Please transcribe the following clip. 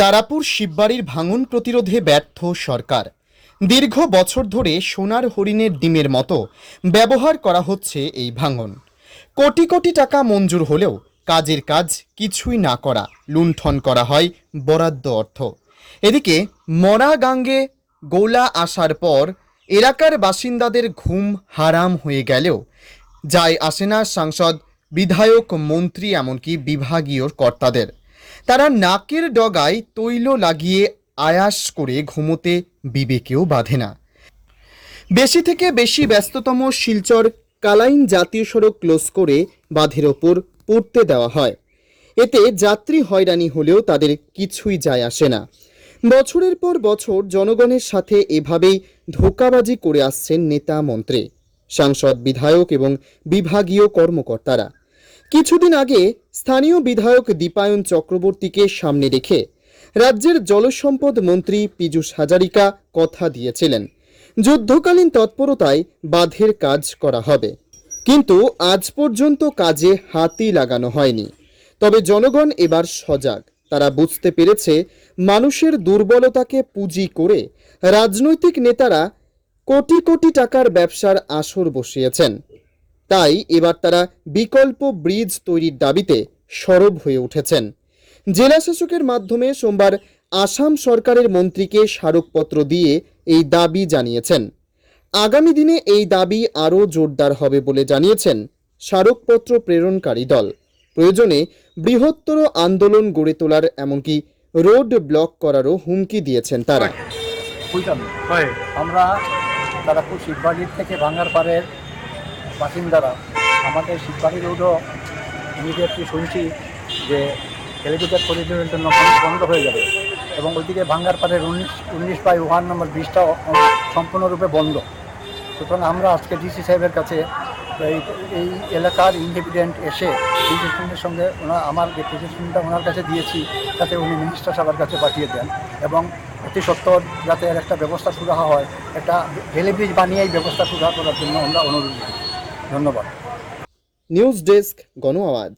তারাপুর শিববাড়ির ভাঙন প্রতিরোধে ব্যর্থ সরকার। দীর্ঘ বছর ধরে সোনার হরিণের ডিমের মতো ব্যবহার করা হচ্ছে এই ভাঙন। কোটি কোটি টাকা মঞ্জুর হলেও কাজের কাজ কিছুই না করা, লুণ্ঠন করা হয় বরাদ্দ অর্থ। এদিকে মরা গাঙ্গে গোলা আসার পর এলাকার বাসিন্দাদের ঘুম হারাম হয়ে গেলেও যায় আসে না সাংসদ, বিধায়ক, মন্ত্রী এমনকি বিভাগীয় কর্তাদের। তারা নাকের ডগায় তৈল লাগিয়ে আয়াস করে ঘুমোতে বিবেকেও বাঁধে না। বেশি থেকে বেশি ব্যস্ততম শিলচর কালাইন জাতীয় সড়ক ক্লোজ করে বাঁধের ওপর পড়তে দেওয়া হয়। এতে যাত্রী হয়রানি হলেও তাদের কিছুই যায় আসে না। বছরের পর বছর জনগণের সাথে এভাবেই ধোকাবাজি করে আসছেন নেতা মন্ত্রী, সাংসদ, বিধায়ক এবং বিভাগীয় কর্মকর্তারা। কিছুদিন আগে স্থানীয় বিধায়ক দীপায়ন চক্রবর্তীকে সামনে রেখে রাজ্যের জলসম্পদ মন্ত্রী পীযূষ হাজারিকা কথা দিয়েছিলেন। যুদ্ধকালীন তৎপরতায় বাঁধের কাজ করা হবে। কিন্তু আজ পর্যন্ত কাজে হাতই লাগানো হয়নি। তবে জনগণ এবার সজাগ। তারা বুঝতে পেরেছে মানুষের দুর্বলতাকে পুঁজি করে রাজনৈতিক নেতারা কোটি কোটি টাকার ব্যবসার আসর বসিয়েছেন। তাই এবার তারা বিকল্প ব্রিজ তৈরির দাবিতে সরব হয়ে উঠেছেন। জেলা শাসকের মাধ্যমে সোমবার আসাম সরকারের মন্ত্রীকে স্মারকপত্র দিয়ে এই দাবি জানিয়েছেন। আগামী দিনে এই দাবি আরও জোরদার হবে বলে জানিয়েছেন স্মারকপত্র প্রেরণকারী দল। প্রয়োজনে বৃহত্তর আন্দোলন গড়ে তোলার এমনকি রোড ব্লক করারও হুমকি দিয়েছেন তারা। আমরা তারাপুর শিববাড়ির থেকে ভাঙ্গার পাড়ের বাসিন্দারা আমাদের শিববাড়ি রোডও ইমিডিয়েটলি শুনছি যে হেলিকপ্টার পরিচালনার জন্য বন্ধ হয়ে যাবে এবং ওইদিকে ভাঙ্গার পাড়ের উনিশ উনিশ বাই ওয়ান নম্বর ব্রিজটাও সম্পূর্ণরূপে বন্ধ। সুতরাং আমরা আজকে ডিসি সাহেবের কাছে এই এই এলাকার ইন্ডিপেন্ডেন্ট এসে ডিসিশনের সঙ্গে ওনার আমার যে প্রেসিডেন্টটা ওনার কাছে দিয়েছি যাতে উনি মিনিস্টার সাহেবের কাছে পাঠিয়ে দেন এবং অতি সত্তর যাতে একটা ব্যবস্থা শুরু হয়, একটা রেলে ব্রিজ বানিয়েই ব্যবস্থা শুরু করার জন্য আমরা অনুরোধ করি। ধন্যবাদ। নিউজ ডেস্ক গণ আওয়াজ